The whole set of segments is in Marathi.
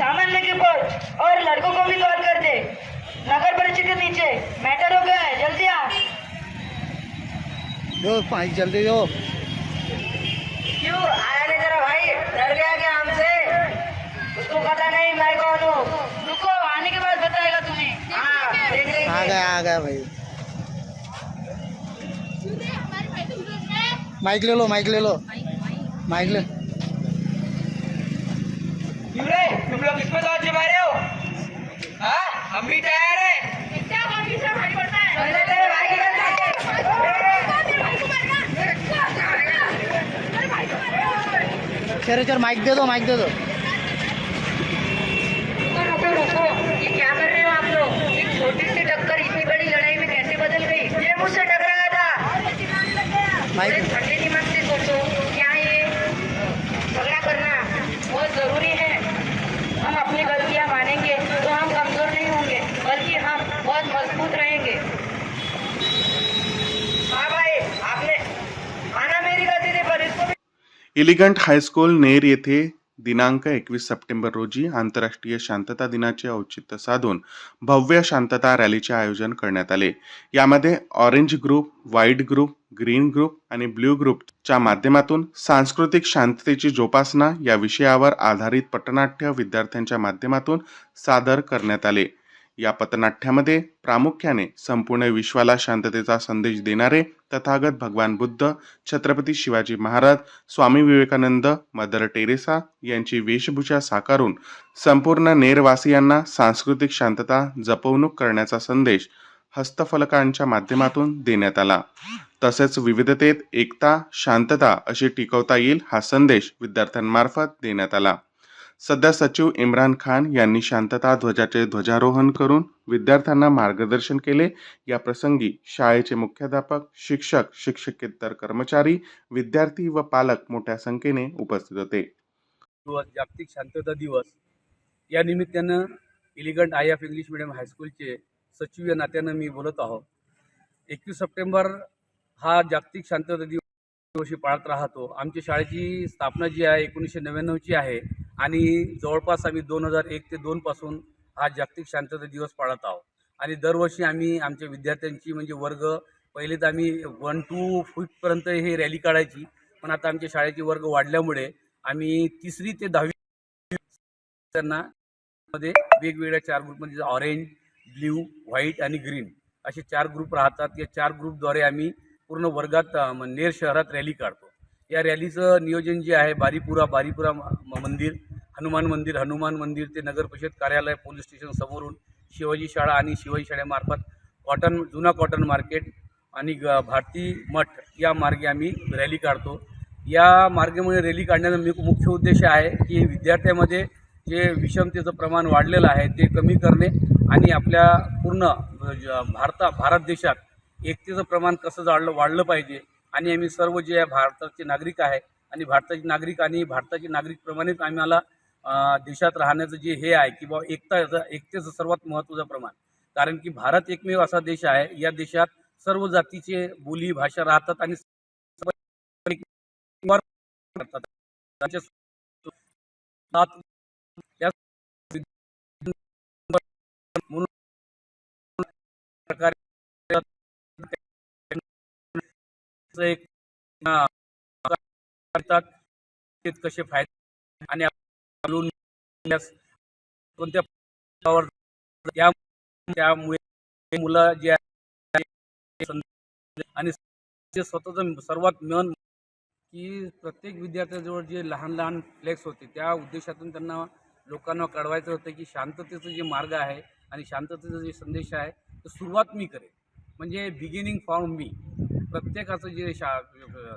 सामान लेके पहुँच और लड़कों को भी कॉल कर दे। नगर परिषद के नीचे मैटर हो गया है जल्दी आ। दो पाँच जल्दी दो क्यों? आया नहीं तेरा भाई डर गया क्या हमसे? उसको पता नहीं मैं कौन हूँ। रुको आने के बाद बताएगा तुम्हें। हाँ आ गया आ गया भाई। माइक ले लो माइक ले लो। माइक ले क्यों रे की गलती चलो चलो माइक दे दो माइक दे दो। रुको रुको ये क्या कर रहे हो आप लोग एक छोटी सी टक्कर इतनी बड़ी लड़ाई में कैसे बदल गई ये मुझसे टकराया था माइक इलिगंट हायस्कूल नेर येथे दिनांक एकवीस सप्टेंबर रोजी आंतरराष्ट्रीय शांतता दिनाचे औचित्य साधून भव्य शांतता रॅलीचे आयोजन करण्यात आले. यामध्ये orange group white group green group आणि ब्ल्यू ग्रुपच्या माध्यमातून सांस्कृतिक शांततेची जोपासना या विषयावर आधारित पटनाट्य विद्यार्थ्यांच्या माध्यमातून सादर करण्यात आले. या पथनाट्यामध्ये प्रामुख्याने संपूर्ण विश्वाला शांततेचा संदेश देणारे तथागत भगवान बुद्ध छत्रपती शिवाजी महाराज स्वामी विवेकानंद मदर टेरेसा यांची वेशभूषा साकारून संपूर्ण नेरवासियांना सांस्कृतिक शांतता जपवणूक करण्याचा संदेश हस्तफलकांच्या माध्यमातून देण्यात आला. तसेच विविधतेत एकता शांतता अशी टिकवता येईल हा संदेश विद्यार्थ्यांमार्फत देण्यात आला. सध्या सचिव इम्रान खान यांनी शांतता ध्वजाचे ध्वजारोहण करून विद्यार्थ्यांना मार्गदर्शन केले. या प्रसंगी शाळेचे मुख्याध्यापक शिक्षक शिक्षकेतर कर्मचारी विद्यार्थी व पालक मोठ्या संख्येने उपस्थित होते. जागतिक शांतता दिवस. या निमित्तानं elegant I F English medium हायस्कूलचे सचिव या नात्यानं मी बोलत आहो एकवीस सप्टेंबर हा जागतिक शांतता दिवस पाळत राहतो. आमच्या शाळेची स्थापना जी आहे एकोणीसशे नव्याण्णवची आहे. आणि जवळपास आम्ही दोन हजार एक ते दोनपासून हा जागतिक शांतता दिवस पाळत आहोत. आणि दरवर्षी आम्ही आमच्या विद्यार्थ्यांची म्हणजे वर्ग पहिले तर आम्ही वन टू फिफ्थपर्यंत हे रॅली काढायची. पण आता आमच्या शाळेचे वर्ग वाढल्यामुळे आम्ही तिसरी ते दहावी त्यांना मध्ये वेगवेगळ्या चार ग्रुपमध्ये ऑरेंज ब्ल्यू व्हाईट आणि ग्रीन असे चार ग्रुप राहतात. या चार ग्रुपद्वारे आम्ही पूर्ण वर्गात नेर शहरात रॅली काढतो. या रॅलीचं नियोजन जे आहे बारीपुरा बारीपुरा म- म- मंदिर हनुमान मंदिर हनुमान मंदिर ते नगर परिषद कार्यालय पोलीस स्टेशन समोरून शिवाजी शाळा आणि शिवाजी शाळेमार्फत कॉटन जुना कॉटन मार्केट आणि ग भारती मठ या मार्गे आम्ही रॅली काढतो. या मार्गेमुळे रॅली काढण्याचा मी मुख्य उद्देश आहे की विद्यार्थ्यामध्ये जे विषमतेचं प्रमाण वाढलेलं आहे ते कमी करणे आणि आपल्या पूर्ण ज- भारता भारत देशात एकतेचं प्रमाण कसं वाढलं वाढलं पाहिजे आणि आम्ही सर्व जे आहे भारताचे नागरिक आहे आणि भारताचे नागरिक आणि भारताचे नागरिकप्रमाणेच आम्हाला देशात राहण्याचं जे हे आहे की बाबा एकता एकतेचं सर्वात महत्त्वाचं प्रमाण. कारण की भारत एकमेव असा देश आहे या देशात सर्व जातीचे बोली भाषा राहतात आणि एक कसे फायदे आणि आपलं नेण्यास कोणत्या त्यामुळे मुलं जे आहे आणि स्वतःचं सर्वात मन की प्रत्येक विद्यार्थ्याजवळ जे लहान लहान फ्लेक्स होते त्या उद्देशातून त्यांना लोकांना कळवायचं होतं की शांततेचं जे मार्ग आहे आणि शांततेचा जे संदेश आहे तो सुरुवात मी करेन. म्हणजे बिगिनिंग फॉर्म मी प्रत्येकाचं जे शा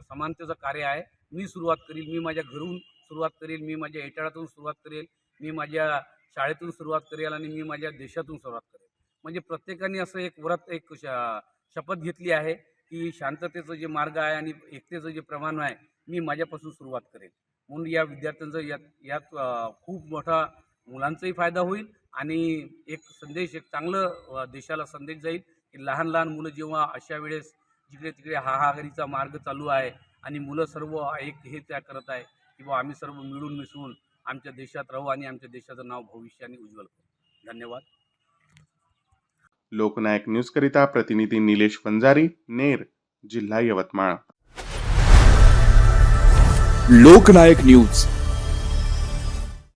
समानतेचं कार्य आहे मी सुरुवात करील मी माझ्या घरून सुरुवात करेल मी माझ्या एटाळातून सुरुवात करेल मी माझ्या शाळेतून सुरुवात करेल आणि मी माझ्या देशातून सुरुवात करेल. म्हणजे प्रत्येकाने असं एक व्रत एक श- शपथ घेतली आहे की शांततेचं जे मार्ग आहे आणि एकतेचं जे प्रमाण आहे मी माझ्यापासून सुरुवात करेल. म्हणून या विद्यार्थ्यांचं यात यात खूप मोठा मुलांचाही फायदा होईल आणि एक संदेश एक चांगलं देशाला संदेश जाईल की लहान लहान मुलं जेव्हा अशा वेळेस जिकडे तिकडे हाहागरीचा मार्ग चालू आहे आणि मुलं सर्व एक हे त्या करत आहे की बा आम्ही सर्व मिळून मिसळून आमच्या देशात राहू आणि आमच्या देशाचं नाव भविष्याने उज्ज्वल करू. धन्यवाद. लोकनायक न्यूजकरिता प्रतिनिधी निलेश वंजारी नेर जिल्हा यवतमाळ. लोकनायक न्यूज.